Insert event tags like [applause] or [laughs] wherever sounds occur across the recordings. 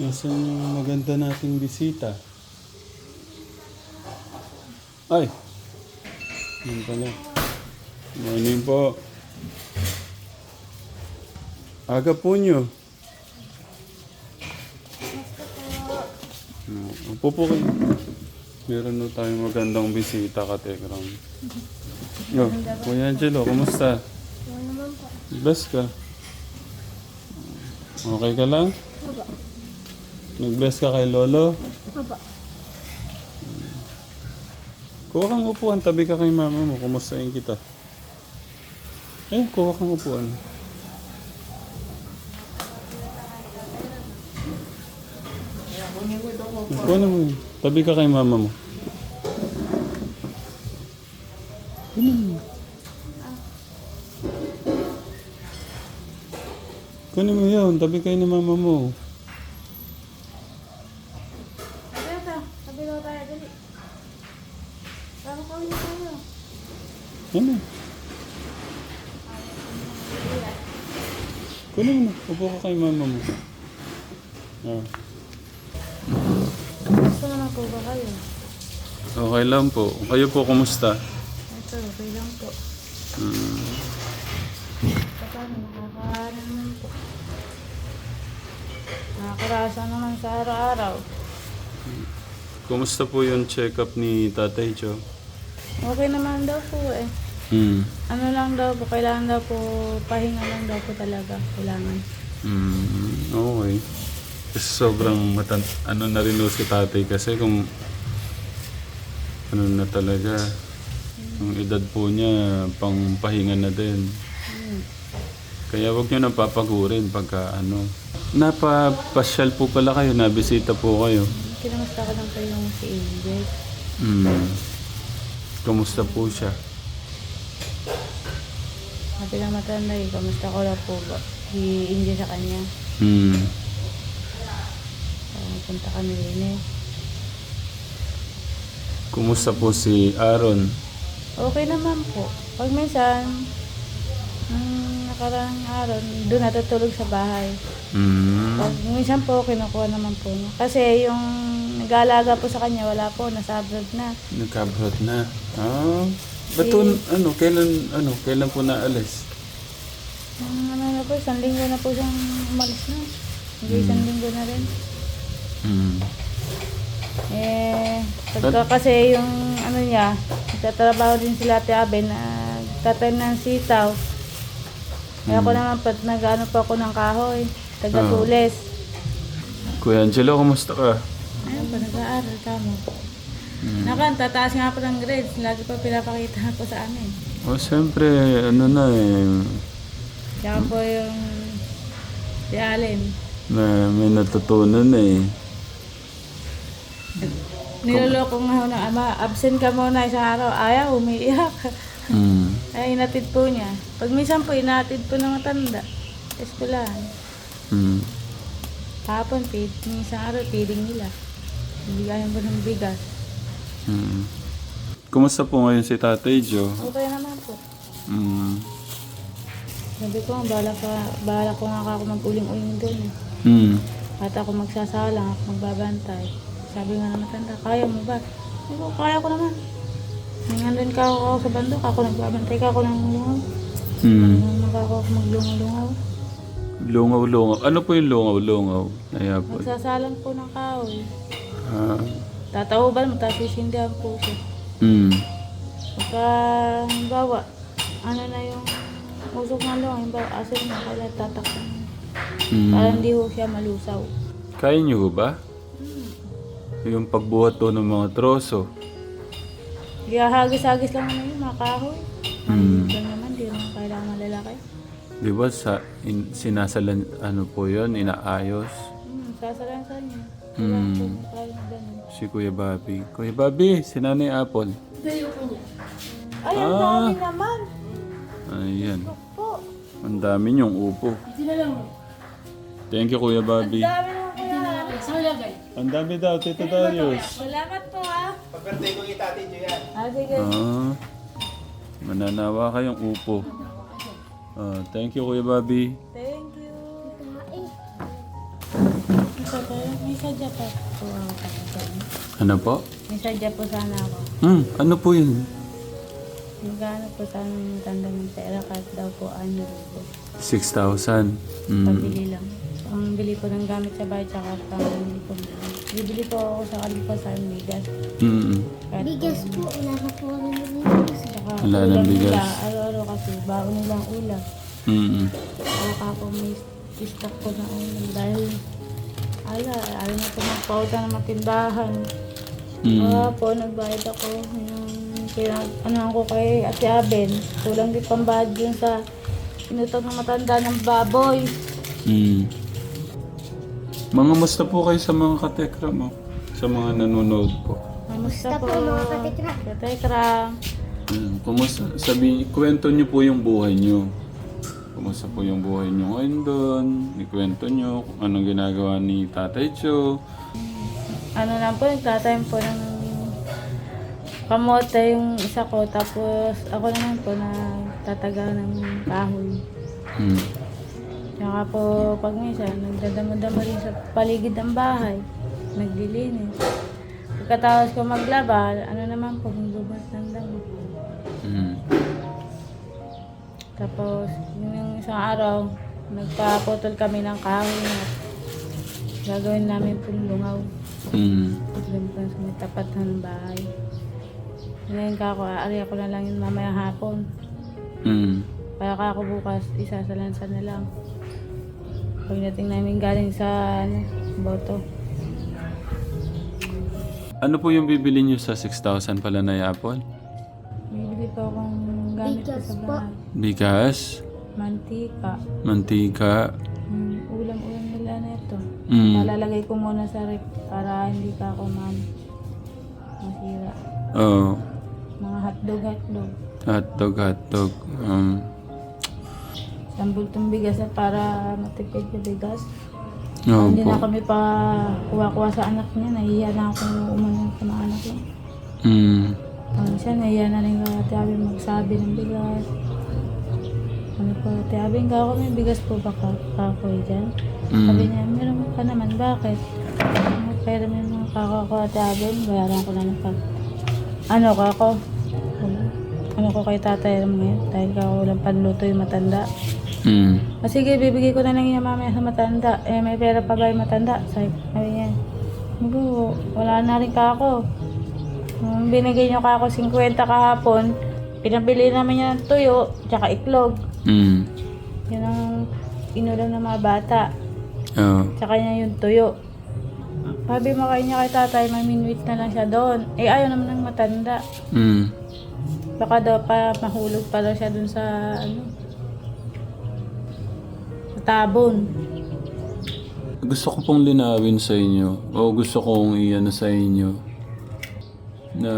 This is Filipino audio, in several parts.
Nasaan yung maganda nating bisita? Ay! Yan pala. Morning po. Aga po nyo. No, upo po kayo. Meron na tayong magandang bisita ka, Tegram. Yo, Kuya Angelo, kumusta? Bless ka. Okay ka lang? Nag-bless ka kay Lolo? Opo. Kuha kang upuan, tabi ka kay mama mo. Kumustahin kita. Eh, kuha kang upuan. Kuha mo yun. Tabi ka kay mama mo. Kunin mo. Kunin mo yun. Tabi kayo ni mama mo. Sabi ito. Sabi ko tayo. Dali. Tama ko ulit tayo. Ano? Kunin mo na. Upo ka kay mama mo. Ah. Gusto naman po ba kayo? Okay lang po. Kayo po, kumusta? Ito, okay lang po. Hmm. Paano, nakakaano naman po. Nakakarasa naman sa araw-araw. Kumusta po yung check-up ni Tatay Joe? Okay naman daw po eh. Hmm. Ano lang daw po, kailangan daw po, pahinga lang daw po talaga. Kailangan. Hmm. Okay. Sobrang matan... Ano na rin si Tatay kasi kung... Ano na talaga. Yung edad po niya, pang pahinga na din. Kaya wag niyo nang papagurin pagka ano. Napapasyal po pala kayo, nabisita po kayo. Kinamusta ko lang po yung si Angel. Hmm. Kumusta po siya? Sabi ng matanda eh, kamusta ko lang po ba? I-enjoy sa kanya. Hmm. Uh, punta kami rin eh. Kumusta po si Aaron? Okay naman po. Pag minsan, nung nakarang araw, doon natutulog sa bahay. Hmm. Pag minsan po, kinukuha naman po niya. Kasi yung nag-aalaga po sa kanya, wala po, nasa abroad na. Nagkabrot na. Ah. Ba't po, ano, kailan, ano, kailan po naalis? Yung ano na po, isang linggo na po siyang umalis na. Hindi isang linggo na rin. Hmm. Eh, pagka kasi yung ano niya, nagtatrabaho din sila Ate Abe na tatanim ng sitaw. Kaya ako naman pag nag-ano pa ako ng kahoy, taga-tules. Kuya Angelo, kumusta ka? Ayun pa, nag-aaral tama. Hmm. Nakan, tataas nga po ng grades. Lagi pa pinapakita po sa amin. Oh, siyempre, ano na eh, Tsaka po yung si Allen. na, may natutunan na eh. Niloloko nga ho ng ama, absent ka muna isang araw. Ayaw, umiiyak. Hmm. [laughs] Ay, inatid po niya. Pag minsan po, inatid po ng matanda. Eskwelahan. Hmm. Hapon, feed, isang araw, feeding nila. Bigayan po ng bigas. Hmm. Kumusta po ngayon si Tatay Joe? Okay naman po. Hmm. Sabi ko, bahala, ka, bahala ko nga ako mag-uling-uling doon. Hmm. At ako magsasalang, ako magbabantay. Sabi nga ng matanda, kaya mo ba? Sabi ko, kaya ko naman. Nandun ka ako sa bandok, ako nagbabantay ka ako ng lungaw. Hmm. Nung ako maglungaw-lungaw. Lungaw-lungaw. Ano po yung lungaw-lungaw? Naya po. Magsasalang po ng kahoy. Ah. Tatahuban mo, tapos sisindihan po siya. Hmm. Pagka, halimbawa, ano na yung usok ng lungaw, halimbawa, asin mo, kaya tatakpan mo. Para hindi ho siya malusaw. Kaya niyo ho ba? Yung pagbuhat to ng mga troso. Hagis-hagis lang naman yung mga kahoy. Hmm. Lang naman, di naman kailangan malalaki. Di ba sa in, sinasalan ano po yon inaayos Hmm, sasalansan niya. Hmm. Si Kuya Bobby. Kuya Bobby, si Nanay Apple. Ay, ang Ah. dami naman. Ayan. Po. Ang dami niyong upo. Thank you Kuya Bobby. Dami naman kuya. Ang dami daw, Tito Darius. Salamat po ah. Pag-birthday ko kita, Tito yan. Ah, sige. Ah, mananawa kayong upo. Ah, thank you Kuya Bobby. Thank po, may sadya pa po ako talaga. Ano po? May sadya po sana ako. Hmm, ano po yun? Magkano po sana yung tanda ng pera kahit daw po ano po. 6,000. Hmm. Pabili lang. Ang bili po ng gamit sa bahay tsaka pang po. Bibili po ako sa kalipasan bigas. Hmm. Kahit Bigas po, wala na po kami ng bigas. Tsaka Wala nang ulam bigas. nila. Araw-araw kasi baon nilang ulam. Hmm. Kaya ka po may stock po na ulam dahil ala, ayaw na po magpauta ng matindahan. Hmm. Kaya po, nagbayad ako. Yung, kaya, ano ako kay Ate Aben. Kulang din pambayad yun sa inutang ng matanda ng baboy. Hmm. Mga musta po kayo sa mga katekra mo? Sa mga nanonood po? Kamusta po? po mga katikra. Katekra. Hmm. Kumusta? Sabi, kwento niyo po yung buhay niyo. Kumusta po yung buhay niyo ngayon doon? Ikwento niyo kung anong ginagawa ni Tatay Joe. Ano lang po, nagtatime po ng kamote yung isa ko. Tapos ako naman po na tataga ng kahoy. Hmm. Tsaka po, pag minsan, nagdadamo-damo rin sa paligid ng bahay. Naglilinis. Pagkatapos ko maglaba, ano naman po, magbubas ng damo. Hmm. Tapos, yung isang araw, nagpaputol kami ng kahoy na gagawin namin pong lungaw. Hmm. Doon po sa may tapat ng bahay. Ngayon ka ako, aari ako na lang yun mamaya hapon. Hmm. Kaya ka ako bukas, isa sa lansa na lang. Pagdating namin galing sa ano, boto. Ano po yung bibili niyo sa 6,000 pala na yapon? Bibili po akong gamit ko Bigas sa po. bahay. Bigas, Mantika. mantika, Mm, ulam-ulam nila na ito. mm. Nalalagay ko muna sa rep para hindi ka ako man masira. Oh, Mga hotdog-hotdog. hotdog, hotdog. Um, Isang bultong bigas na para matipid yung bigas. oh, hindi po. na kami pa kuha-kuha sa anak niya. Nahiya na ako umunong sa mga anak niya. Mm. Ang siya, nahiya na rin ka ate Abing magsabi ng bigas. Ano po, ate Abing, kako may bigas po ba ka, kakoy dyan? Sabi Mm. niya, meron ka naman, bakit? Ano, pera mo yung mga kako ko, ate Abing, bayaran ko na ng pag... Ano, kako? Ano ko kay tatay mo ngayon? Dahil kako walang panluto yung matanda. Mm. Ah, sige, bibigay ko na lang yan mamaya sa matanda. Eh, may pera pa ba yung matanda? Sabi, sabi niya, Mago, wala na rin ka ako. Nung binigay niyo ka ako 50 kahapon, pinabili namin niya ng tuyo, tsaka iklog. Mm. Yun ang inulam ng mga bata. Oh. Tsaka niya yung tuyo. Sabi mo kay niya kay tatay, may minuit na lang siya doon. Eh, ayaw naman ng matanda. Mm. Baka daw pa mahulog pa daw siya doon sa, ano, sa tabon. Gusto ko pong linawin sa inyo, o gusto kong iyan sa inyo, na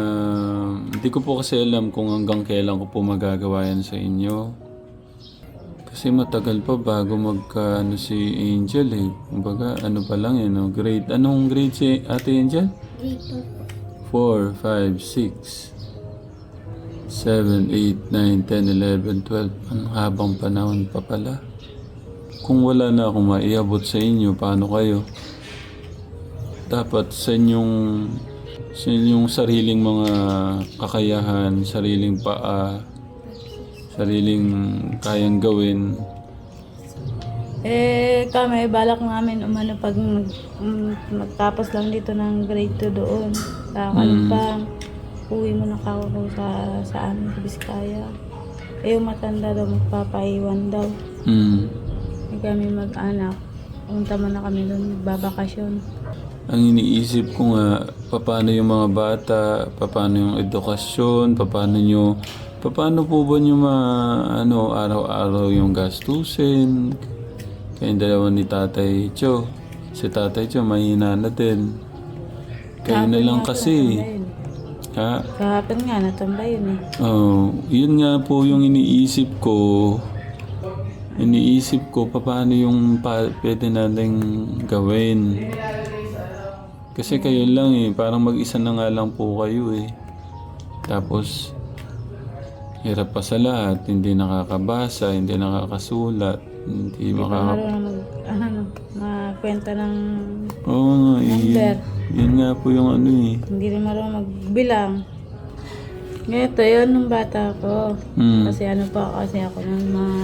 hindi ko po kasi alam kung hanggang kailan ko po magagawa yan sa inyo. Kasi matagal pa bago magka ano si Angel eh. Kumbaga ano pa lang eh, no? grade. Anong grade si Ate Angel? Po. 4, 5, 6, 7, 8, 9, 10, 11, 12. Ang habang panahon pa pala. Kung wala na akong maiabot sa inyo, paano kayo? Dapat sa inyong, sa inyong sariling mga kakayahan, sariling paa, sariling kayang gawin. Eh, kami, balak namin umano pag mag, mm, magtapos lang dito ng grade 2 doon. Sa Kalimpang. Uwi mo na ako ko sa, sa amin, sa Biskaya. Eh, yung matanda daw, magpapaiwan daw. Mm. Eh, kami mag-anak. Punta mo na kami doon, magbabakasyon. Ang iniisip ko nga, paano yung mga bata, paano yung edukasyon, paano nyo, paano po ba nyo ma, ano, araw-araw yung gastusin? Kayong dalawa ni Tatay Cho. Si Tatay Cho, mahina na din. Kayo na lang kasi. Ha? Kahapon nga, natambay yun eh. Oh, yun nga po yung iniisip ko. Iniisip ko paano yung pa, pwede nating gawin. Kasi kayo lang eh, parang mag-isa na nga lang po kayo eh. Tapos, hirap pa sa lahat, hindi nakakabasa, hindi nakakasulat. Hindi Hindi pa makaka... marunong mag, ano, makwenta ng, Oo eh. Number. Yun nga po yung ano eh. hindi rin marunong magbilang. Ganito, yun nung bata ko. Hmm. Kasi ano pa kasi ako nung mga,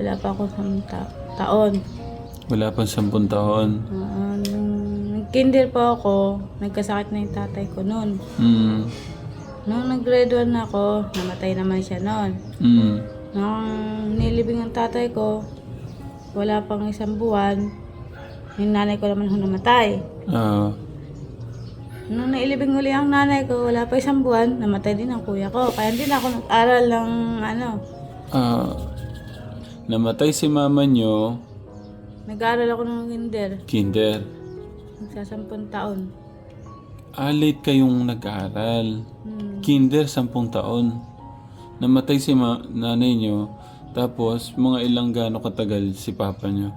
wala pa ako sa ta- taon. Wala pang sampung taon. Uh, nung nag-kinder pa ako, nagkasakit na yung tatay ko noon. Hmm. Nung nag-grade 1 ako, namatay naman siya noon. Hmm. Nung nilibing ang tatay ko, wala pang isang buwan, yung nanay ko naman ho namatay. Ah. Nung nailibing uli ang nanay ko, wala pa isang buwan, namatay din ang kuya ko. Kaya hindi na ako nag-aral ng ano, Ah. Namatay si mama nyo, nag-aaral ako ng kinder, kinder. nagsasampung taon. Ah, late kayong nag-aaral. Hmm. Kinder, sampung taon. Namatay si ma- nanay nyo, tapos mga ilang gaano katagal si papa nyo.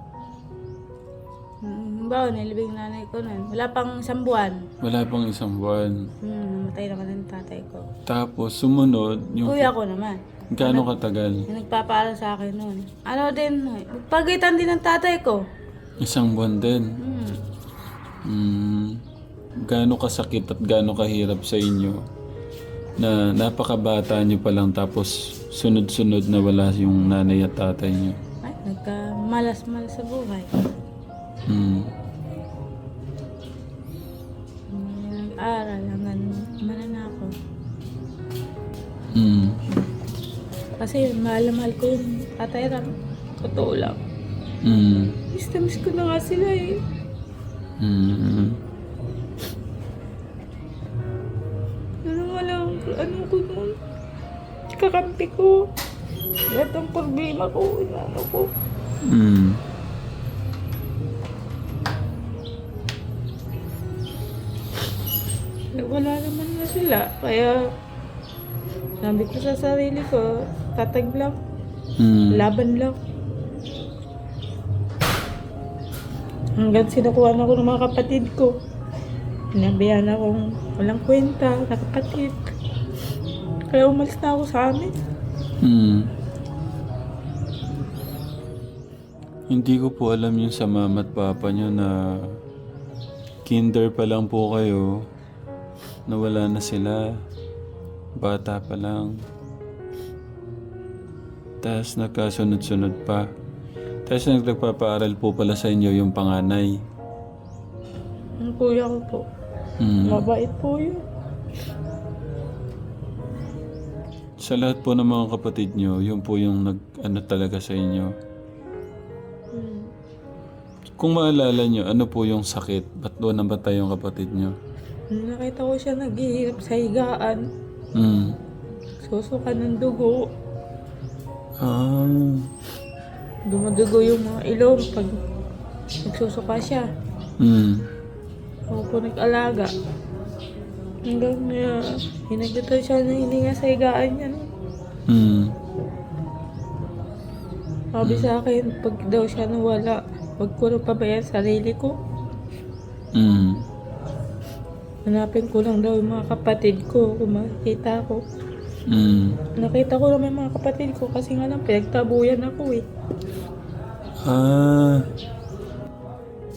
Hmm, ba, nilibing nanay ko nun. Wala pang isang buwan. Wala pang isang buwan. Hmm, namatay naman ang tatay ko. Tapos sumunod, yung Kuya ko naman. gaano katagal? Yung nagpapaaral sa akin noon. Ano din, pagitan din ng tatay ko. Isang buwan din. Hmm. Hmm. Gaano kasakit at gaano kahirap sa inyo na napakabata nyo pa lang tapos sunod-sunod na wala yung nanay at tatay nyo. Ay, nagkamalas-malas sa buhay. Hmm. Nag-aral hanggang mananako. Hmm. Kasi mahal na mahal ko yung tatay Ram. Totoo lang. Hmm. Miss na miss ko na nga sila eh. Hmm. Ano ko nun? Kakampi ko. Lahat ng problema ko, inano ko. Hmm. Eh, Wala naman na sila. Kaya, sabi ko sa sarili ko, tatag lang. Hmm. Laban lang. Hanggang sinukuha na ako ng mga kapatid ko. Sinabihan akong walang kwenta na kapatid. Kaya umalis na ako sa amin. Hmm. Hindi ko po alam yung sa mama at papa nyo na kinder pa lang po kayo. Nawala na sila. Bata pa lang. Tapos nagkasunod-sunod pa. Tapos nagpapaaral po pala sa inyo yung panganay. Ang kuya ko po. Hmm. Mabait po yun. Sa lahat po ng mga kapatid nyo, yun po yung nag, ano talaga sa inyo. Hmm. Kung maalala nyo, ano po yung sakit? Ba't doon nabatay yung kapatid nyo? Nakita ko siya naghihirap sa higaan, Hmm. susuka ng dugo. Ah. Dumudugo yung mga ilong pag nagsusuka siya. Hmm. Ako po nag-alaga. Hanggang na hinagdatan siya ng hininga sa higaan niya. no? Hmm. Sabi sa akin, pag daw siya nawala, wag ko na pabayaan sarili ko. Hmm. Hanapin ko lang daw yung mga kapatid ko kung makikita ko. Hmm. Nakita ko naman yung mga kapatid ko kasi nga lang pinagtabuyan ako eh. Ah.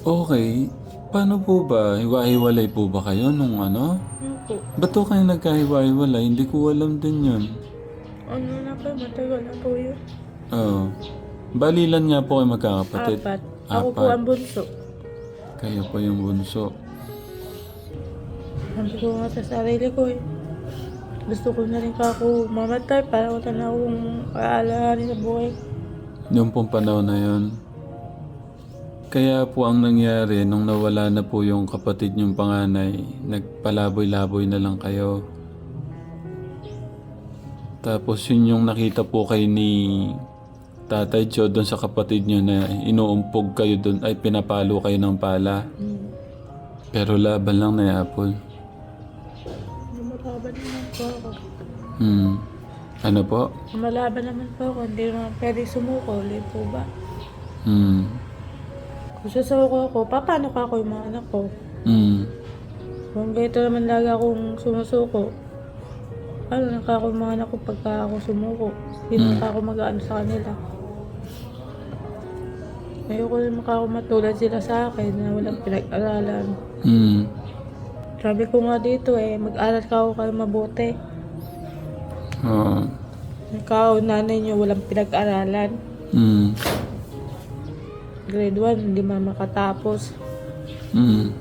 Okay. Paano po ba? Hiwa-hiwalay po ba kayo nung ano? Po? Ba't po kayo nagkahiwa-hiwalay? Hindi ko alam din yun. Ano na pa, matagal na po yun. Oo. Balilan nga po kayo magkakapatid. Apat. Ako po Apat. ang bunso. Kayo po yung bunso. Sabi ko nga sa sarili ko eh. Gusto ko na rin ka ako mamatay para wala na akong aalahanin sa buhay. Yung pong panahon na yun. Kaya po ang nangyari nung nawala na po yung kapatid niyong panganay, nagpalaboy-laboy na lang kayo. Tapos yun yung nakita po kayo ni Tatay Joe doon sa kapatid niyo na inuumpog kayo doon ay pinapalo kayo ng pala. Hmm. Pero laban lang na Apple. Malaban naman po ako. Hmm. Ano po? Malaban naman po ako. Hindi naman pwede sumuko. Ulit po ba? Hmm. Kung susuko ako, paano ka ako yung mga anak ko? Hmm. Kung ganito naman lagi akong sumusuko, ano na ka ako yung mga anak ko pagka ako sumuko? Hindi na Hmm. ka ako mag-ano sa kanila. Ayoko naman ako matulad sila sa akin na walang pinag-aralan. Mm. Sabi ko nga dito eh, mag-aral ka ako kayo mabuti. Oo. Ikaw, nanay niyo, walang pinag-aralan. Mm. Grade 1, hindi man makatapos. Mm.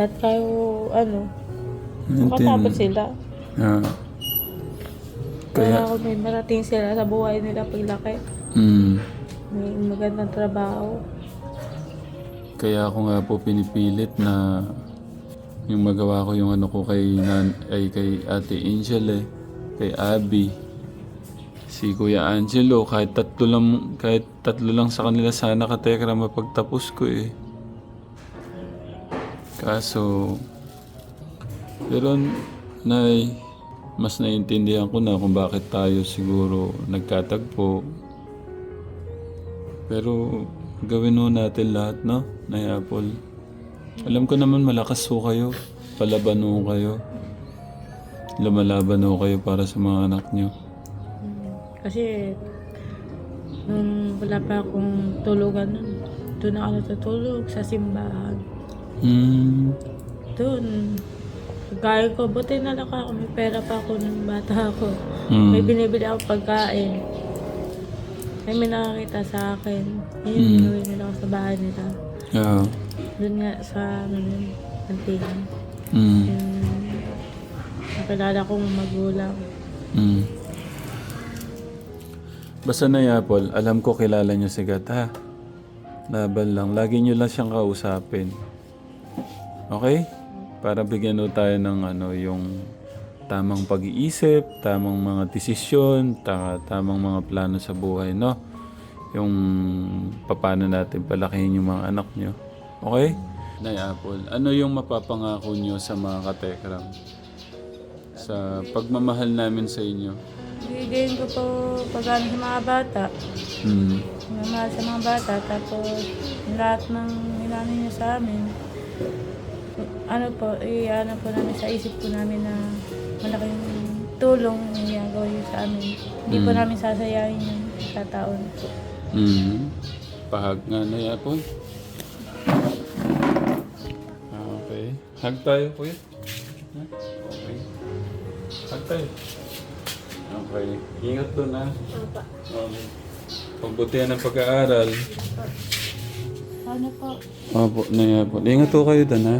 At kayo, ano, makatapos sila. Ah. Kaya Kaya, ako may marating sila sa buhay nila paglaki. mm. May magandang trabaho. Kaya ako nga po pinipilit na yung magawa ko yung ano ko kay, nan, ay kay Ate Angel eh, kay Abby. Si Kuya Angelo, kahit tatlo lang, kahit tatlo lang sa kanila sana katekra mapagtapos ko eh. Kaso, pero nay, mas naiintindihan ko na kung bakit tayo siguro nagkatagpo. Pero gawin ho natin lahat, no? Nay Apple. Alam ko naman malakas ho kayo. Palaban ho kayo. Lumalaban ho kayo para sa mga anak nyo. Kasi, nung wala pa akong tulugan nun, doon ako natutulog sa simbahan. Hmm. Doon, pagkain ko, buti na lang ako, may pera pa ako nung bata ako. Hmm. May binibili ako pagkain. Ay, may nakakita sa akin. Yun, Mm. inuwi nila ako sa bahay nila. Yeah. Doon nga sa, ano yun, kantina. Hmm. Yung nakilala kong magulang. Hmm. Basta na Apple, alam ko kilala nyo si Gat, ha? Laban lang. Lagi nyo lang siyang kausapin. Okay? Para bigyan tayo ng ano, yung tamang pag-iisip, tamang mga desisyon, ta- tamang mga plano sa buhay, no? Yung paano natin palakihin yung mga anak nyo. Okay? Nay Apple, ano yung mapapangako nyo sa mga katekram? Sa pagmamahal namin sa inyo. Bigyan ko po pag sa mga bata. Hmm. Mamahal sa mga bata. Tapos lahat ng inano niya sa amin. Ano po, i-ano po namin sa isip po namin na malaking tulong ginagawa niyo sa amin. Hindi po Mm. namin sasayahin yung sa taon. Mm. Pahag nga na yapon. Ah, Okay. Hag tayo, kuya. Ha? Okay. Hag tayo. Okay. Ingat doon ha. Okay. Pagbutihan ng pag-aaral. Ano po? Opo, na. Ingat po kayo doon ha.